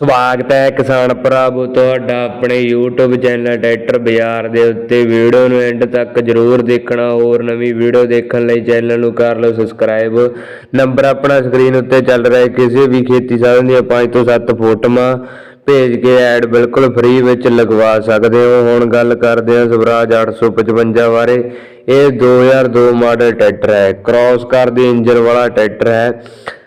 ਸਵਾਗਤ ਹੈ ਕਿਸਾਨ ਭਰਾਵੋ ਤੁਹਾਡਾ ਆਪਣੇ YouTube ਚੈਨਲ ਟਰੈਕਟਰ ਬਾਜ਼ਾਰ ਦੇ ਉੱਤੇ। ਵੀਡੀਓ ਨੂੰ ਐਂਡ ਤੱਕ ਜਰੂਰ ਦੇਖਣਾ ਹੋਰ ਨਵੀਂ ਵੀਡੀਓ ਦੇਖਣ ਲਈ ਚੈਨਲ ਨੂੰ ਕਰ ਲਓ ਸਬਸਕ੍ਰਾਈਬ ਨੰਬਰ ਆਪਣਾ ਸਕਰੀਨ ਉੱਤੇ ਚੱਲ ਰਿਹਾ ਹੈ, ਕਿਸੇ ਵੀ ਖੇਤੀ ਸਾਧਨ ਦੀਆਂ 5 ਤੋਂ 7 ਫੋਟੋਆਂ ਭੇਜ ਕੇ ਐਡ ਬਿਲਕੁਲ ਫ੍ਰੀ ਵਿੱਚ ਲਗਵਾ ਸਕਦੇ ਹੋ। ਹੁਣ ਗੱਲ ਕਰਦੇ ਹਾਂ ਸਵਰਾਜ 855 ਬਾਰੇ। ਇਹ 2002 ਮਾਡਲ ਟਰੈਕਟਰ ਹੈ। ਕ੍ਰਾਸ ਕਾਰ ਦੇ ਇੰਜਨ ਵਾਲਾ ਟਰੈਕਟਰ ਹੈ।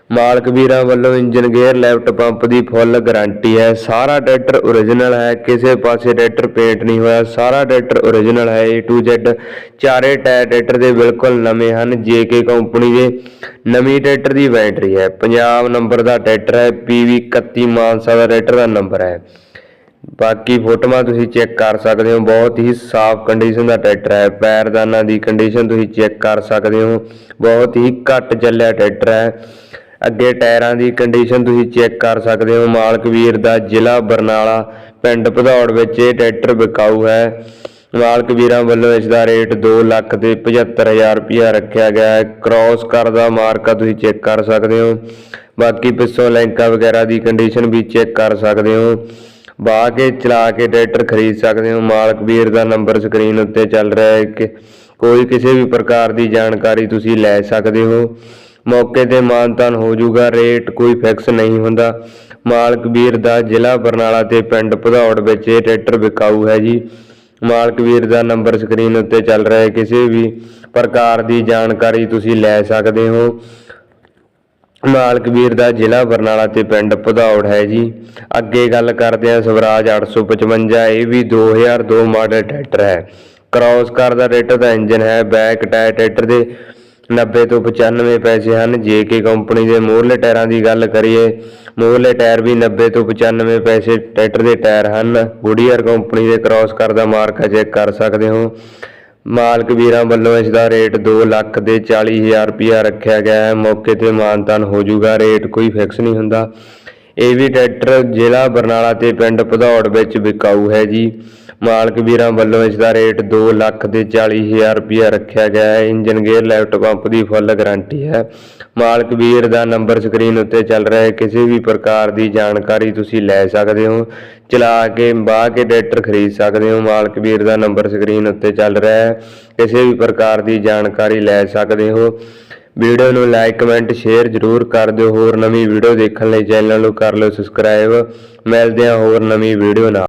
ਮਾਲਕ ਵੀਰਾਂ ਵੱਲੋਂ ਇੰਜਨ ਗੇਅਰ, ਲੈਫਟ ਪੰਪ ਦੀ ਫੁੱਲ ਗਾਰੰਟੀ ਹੈ। ਸਾਰਾ ਟਰੈਕਟਰ ਓਰੀਜਨਲ ਹੈ, ਕਿਸੇ ਪਾਸੇ ਟਰੈਕਟਰ ਪੇਂਟ ਨਹੀਂ ਹੋਇਆ। ਸਾਰਾ ਟਰੈਕਟਰ ਓਰੀਜਨਲ ਹੈ, A to Z ਚਾਰੇ ਟਾਇਰ ਟਰੈਕਟਰ ਦੇ ਬਿਲਕੁਲ ਨਵੇਂ ਹਨ। JK ਕੰਪਨੀ ਦੇ ਨਵੀਂ ਟਰੈਕਟਰ ਦੀ ਬੈਟਰੀ ਹੈ। ਪੰਜਾਬ ਨੰਬਰ ਦਾ ਟਰੈਕਟਰ ਹੈ। PV 31 ਮਾਨਸਾ ਦਾ ਟਰੈਕਟਰ ਦਾ ਨੰਬਰ ਹੈ। ਬਾਕੀ ਫੋਟੋਆਂ ਤੁਸੀਂ ਚੈੱਕ ਕਰ ਸਕਦੇ ਹੋ। ਬਹੁਤ ਹੀ ਸਾਫ਼ ਕੰਡੀਸ਼ਨ ਦਾ ਟਰੈਕਟਰ ਹੈ। ਪੈਰਦਾਨਾਂ ਦੀ ਕੰਡੀਸ਼ਨ ਤੁਸੀਂ ਚੈੱਕ ਕਰ ਸਕਦੇ ਹੋ। ਬਹੁਤ ਹੀ ਘੱਟ ਚੱਲਿਆ ਟਰੈਕਟਰ ਹੈ। ਅੱਗੇ ਟਾਇਰਾਂ ਦੀ ਕੰਡੀਸ਼ਨ ਤੁਸੀਂ ਚੈੱਕ ਕਰ ਸਕਦੇ ਹੋ। ਮਾਲਕ ਵੀਰ ਦਾ ਜ਼ਿਲ੍ਹਾ ਬਰਨਾਲਾ, ਪਿੰਡ ਭਦੌੜ ਵਿੱਚ ਇਹ ਟਰੈਕਟਰ ਵਿਕਾਊ ਹੈ। ਮਾਲਕ ਵੀਰਾਂ ਵੱਲੋਂ ਇਸ ਦਾ ਰੇਟ 2 ਲੱਖ ਤੇ 75000 ਰੁਪਇਆ ਰੱਖਿਆ ਗਿਆ ਹੈ। ਕ੍ਰਾਸ ਕਰਦਾ ਮਾਰਕਾ ਤੁਸੀਂ ਚੈੱਕ ਕਰ ਸਕਦੇ ਹੋ। ਬਾਕੀ ਪਿੱਛੋਂ ਲੈਂਕਾਂ ਵਗੈਰਾ ਦੀ ਕੰਡੀਸ਼ਨ ਵੀ ਚੈੱਕ ਕਰ ਸਕਦੇ ਹੋ। ਵਾਹ ਕੇ ਚਲਾ ਕੇ ਟਰੈਕਟਰ ਖਰੀਦ ਸਕਦੇ ਹੋ। ਮਾਲਕ ਵੀਰ ਦਾ ਨੰਬਰ ਸਕਰੀਨ ਉੱਤੇ ਚੱਲ ਰਿਹਾ ਹੈ ਕਿ ਕੋਈ ਕਿਸੇ ਵੀ ਪ੍ਰਕਾਰ ਦੀ ਜਾਣਕਾਰੀ ਤੁਸੀਂ ਲੈ ਸਕਦੇ ਹੋ। ਮੌਕੇ ਤੇ ਮਾਨਤਾਨ ਹੋ ਜਾਊਗਾ ਰੇਟ ਕੋਈ ਫਿਕਸ ਨਹੀਂ ਹੁੰਦਾ। ਮਾਲਕ ਵੀਰ ਦਾ ਜ਼ਿਲ੍ਹਾ ਬਰਨਾਲਾ ਤੇ ਪਿੰਡ ਭਦੌੜ ਵਿੱਚ ਇਹ ਟਰੈਕਟਰ ਵਿਕਾਊ ਹੈ ਜੀ। ਮਾਲਕ ਵੀਰ ਦਾ ਨੰਬਰ ਸਕਰੀਨ ਉੱਤੇ ਚੱਲ ਰਿਹਾ ਹੈ, ਕਿਸੇ ਵੀ ਪ੍ਰਕਾਰ ਦੀ ਜਾਣਕਾਰੀ ਤੁਸੀਂ ਲੈ ਸਕਦੇ ਹੋ। ਮਾਲਕ ਵੀਰ ਦਾ ਜ਼ਿਲ੍ਹਾ ਬਰਨਾਲਾ ਤੇ ਪਿੰਡ ਭਦੌੜ ਹੈ ਜੀ। ਅੱਗੇ ਗੱਲ ਕਰਦੇ ਹਾਂ, ਸਵਰਾਜ 855 ਇਹ ਵੀ 2002 ਮਾਡਲ ਟਰੈਕਟਰ ਹੈ। ਕ੍ਰਾਸ ਕਾਰ ਦਾ ਟਰੈਕਟਰ ਦਾ ਇੰਜਨ ਹੈ ਬੈਕ ਟਾਇਰ ਟਰੈਕਟਰ ਦੇ 90 ਤੋਂ 95 ਪੈਸੇ ਹਨ। JK ਕੰਪਨੀ ਦੇ ਮੂਹਰਲੇ ਟਾਇਰਾਂ ਦੀ ਗੱਲ ਕਰੀਏ, ਮੂਹਰਲੇ ਟਾਇਰ ਵੀ 90 ਤੋਂ 95 ਪੈਸੇ ਟਰੈਕਟਰ ਦੇ ਟਾਇਰ ਹਨ। ਗੁਡੀਅਰ ਕੰਪਨੀ ਦੇ ਕ੍ਰਾਸ ਕਰਦਾ ਮਾਰਕਾ ਚੈੱਕ ਕਰ ਸਕਦੇ ਹੋ। ਮਾਲਕ ਵੀਰਾਂ ਵੱਲੋਂ ਇਸ ਦਾ ਰੇਟ 2 ਲੱਖ ਦੇ 40000 ਰੁਪਇਆ ਰੱਖਿਆ ਗਿਆ ਹੈ। ਮੌਕੇ ਤੇ ਮਾਨਤਾਨ ਹੋ ਜਾਊਗਾ। ਰੇਟ ਕੋਈ ਫਿਕਸ ਨਹੀਂ ਹੁੰਦਾ। ਇਹ ਵੀ ਟਰੈਕਟਰ ਜ਼ਿਲ੍ਹਾ ਬਰਨਾਲਾ ਤੇ ਪਿੰਡ ਭਦੌੜ ਵਿੱਚ ਵਿਕਾਊ ਹੈ ਜੀ। ਮਾਲਕ ਵੀਰਾਂ ਵੱਲੋਂ ਇਸ ਦਾ ਰੇਟ 2 ਲੱਖ ਦੇ 40000 ਰੁਪਇਆ ਰੱਖਿਆ ਗਿਆ ਹੈ। ਇੰਜਨ ਗੇਅਰ ਲੈਫਟ ਪੰਪ ਦੀ ਫੁੱਲ ਗਾਰੰਟੀ ਹੈ। ਮਾਲਕ ਵੀਰ ਦਾ ਨੰਬਰ ਸਕਰੀਨ ਉੱਤੇ ਚੱਲ ਰਿਹਾ ਹੈ। ਕਿਸੇ ਵੀ ਪ੍ਰਕਾਰ ਦੀ ਜਾਣਕਾਰੀ ਤੁਸੀਂ ਲੈ ਸਕਦੇ ਹੋ। ਚਲਾ ਕੇ ਬਾਹ ਕੇ ਟਰੈਕਟਰ ਖਰੀਦ ਸਕਦੇ ਹੋ। ਮਾਲਕ ਵੀਰ ਦਾ ਨੰਬਰ ਸਕਰੀਨ ਉੱਤੇ ਚੱਲ ਰਿਹਾ ਹੈ। ਕਿਸੇ ਵੀ ਪ੍ਰਕਾਰ ਦੀ ਜਾਣਕਾਰੀ ਲੈ ਸਕਦੇ ਹੋ। ਵੀਡੀਓ ਨੂੰ ਲਾਈਕ, ਕਮੈਂਟ, ਸ਼ੇਅਰ ਜ਼ਰੂਰ ਕਰ ਦਿਓ। ਹੋਰ ਨਵੀਂ ਵੀਡੀਓ ਦੇਖਣ ਲਈ ਚੈਨਲ ਨੂੰ ਕਰ ਲਓ ਸਬਸਕ੍ਰਾਈਬ। ਮਿਲਦੇ ਹਾਂ ਹੋਰ ਨਵੀਂ ਵੀਡੀਓ ਨਾਲ।